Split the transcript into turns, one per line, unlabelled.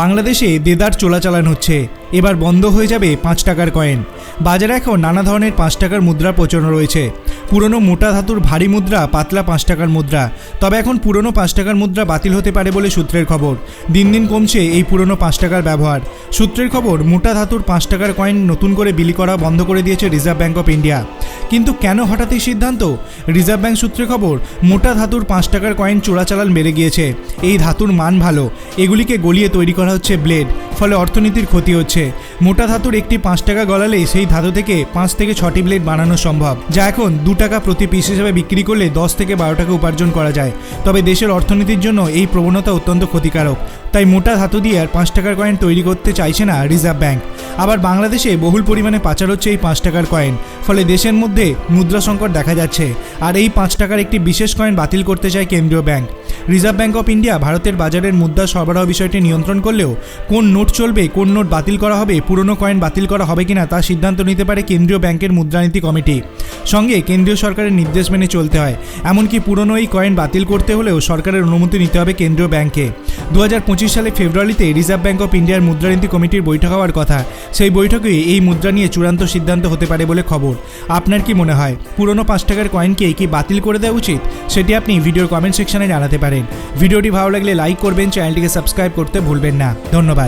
বাংলাদেশে দেদার চোলাচালান হচ্ছে। এবার বন্ধ হয়ে যাবে পাঁচ টাকার কয়েন। বাজারে এখন নানা ধরনের পাঁচ টাকার মুদ্রার প্রচলন রয়েছে। পুরনো মোটা ধাতুর ভারী মুদ্রা, পাতলা পাঁচ টাকার মুদ্রা। তবে এখন পুরনো পাঁচ টাকার মুদ্রা বাতিল হতে পারে বলে সূত্রের খবর। দিন দিন কমছে এই পুরনো পাঁচ টাকার ব্যবহার। সূত্রের খবর, মোটা ধাতুর পাঁচ টাকার কয়েন নতুন করে বিলি করা বন্ধ করে দিয়েছে রিজার্ভ ব্যাঙ্ক অফ ইন্ডিয়া কিন্তু কেন হঠাৎ এই সিদ্ধান্ত? রিজার্ভ ব্যাঙ্ক সূত্রে খবর, মোটা ধাতুর পাঁচ টাকার কয়েন চোরাচালান বেড়ে গিয়েছে। এই ধাতুর মান ভালো এগুলিকে গলিয়ে তৈরি করা হচ্ছে ব্লেড, ফলে অর্থনীতির ক্ষতি হচ্ছে। মোটা ধাতুর একটি পাঁচ টাকা গলালে সেই ধাতু থেকে পাঁচ থেকে ছটি ব্লেড বানানো সম্ভব, যা এখন দু টাকা প্রতি পিস হিসেবে বিক্রি করলে দশ থেকে বারো টাকা উপার্জন করা যায়। তবে দেশের অর্থনীতির জন্য এই প্রবণতা অত্যন্ত ক্ষতিকারক। তাই মোটা ধাতু দিয়ে আর পাঁচ টাকার কয়েন তৈরি করতে চাইছে না রিজার্ভ ব্যাঙ্ক আবার বাংলাদেশে বহুল পরিমাণে পাচার হচ্ছে এই পাঁচ টাকার কয়েন ফলে দেশের মধ্যে মুদ্রা সংকট দেখা যাচ্ছে। আর এই পাঁচ টাকার একটি বিশেষ কয়েন বাতিল করতে চায় কেন্দ্রীয় bank reserve bank of India ভারতের বাজারের মুদ্রা সরবরাহ বিষয়টি নিয়ন্ত্রণ করলেও কোন নোট চলবে, কোন নোট বাতিল করা হবে, পুরনো কয়েন বাতিল করা হবে কিনা তা সিদ্ধান্ত নিতে পারে কেন্দ্রীয় ব্যাংকের মুদ্রানীতি কমিটি। সঙ্গে কেন্দ্রীয় সরকারের নির্দেশ মেনে চলতে হয়। এমনকি পুরনো এই কয়েন বাতিল করতে হলেও সরকারের অনুমতি নিতে হবে কেন্দ্রীয় ব্যাংকে। দু হাজার পঁচিশ সালে ফেব্রুয়ারিতে রিজার্ভ ব্যাঙ্ক অফ ইন্ডিয়ার মুদ্রানীতি কমিটির বৈঠক হওয়ার কথা। সেই বৈঠকে এই মুদ্রা নিয়ে চূড়ান্ত সিদ্ধান্ত হতে পারে বলে খবর। আপনার কি মনে হয়, পুরনো পাঁচ টাকার কয়েনকে কি বাতিল করে দেওয়া উচিত? সেটি আপনি ভিডিওর কমেন্ট সেকশনে জানাতে পারেন। ভিডিওটি ভালো লাগলে লাইক করবেন চ্যানেলটিকে সাবস্ক্রাইব করতে ভুলবেন না। ধন্যবাদ।